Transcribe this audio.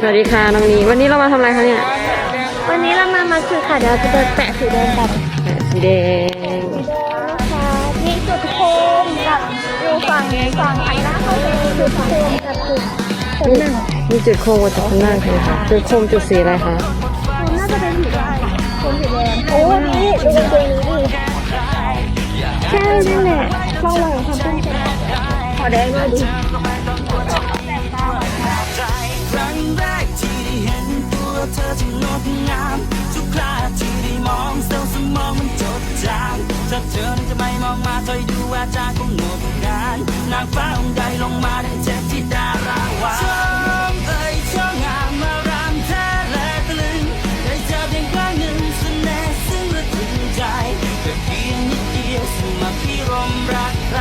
สวัสดีค่ะน้องนีวันนี้เรามาทำอะไรคะเนี่ย วันนี้เรามามาคือค่ะเดี๋ยวเราจะเดินแปะสีแดงกันแปะสีแดงสีแดงนะคะนี่จุดโคมกับอยู่ฝั่งฝั่งอันหน้าเขาเป็นจุดโคมกับจุดคนหนึ่งมีจุดโค้งกับจุดข้างหน้าใช่ไหมคะจุดโค้งจุดสีอะไรคะคนน่าจะเป็นสีแดงคนสีแดงโอ้นี่ดูกางเกงนี้ดิใช่นั่นแหละเข้าเลยความตั้งใจขอแดงด้วยดิ เธอที่งดงาม ทุกคราที่ได้มองเซลสมองมันจดจำถ้าเธอนั้นจะไม่มองมาคอยดูว่าจางคงหมดงานนางฟ้าองค์ใดลงมาได้เจ็บที่ดาราวาชมเอ่ยชมงามมารำแท้ลตะลึงได้เจอเพียงครั้งหนึ่สนซึ่งระทึงใจแต่เพียงนิดเดียวสมาพิรมรักใคร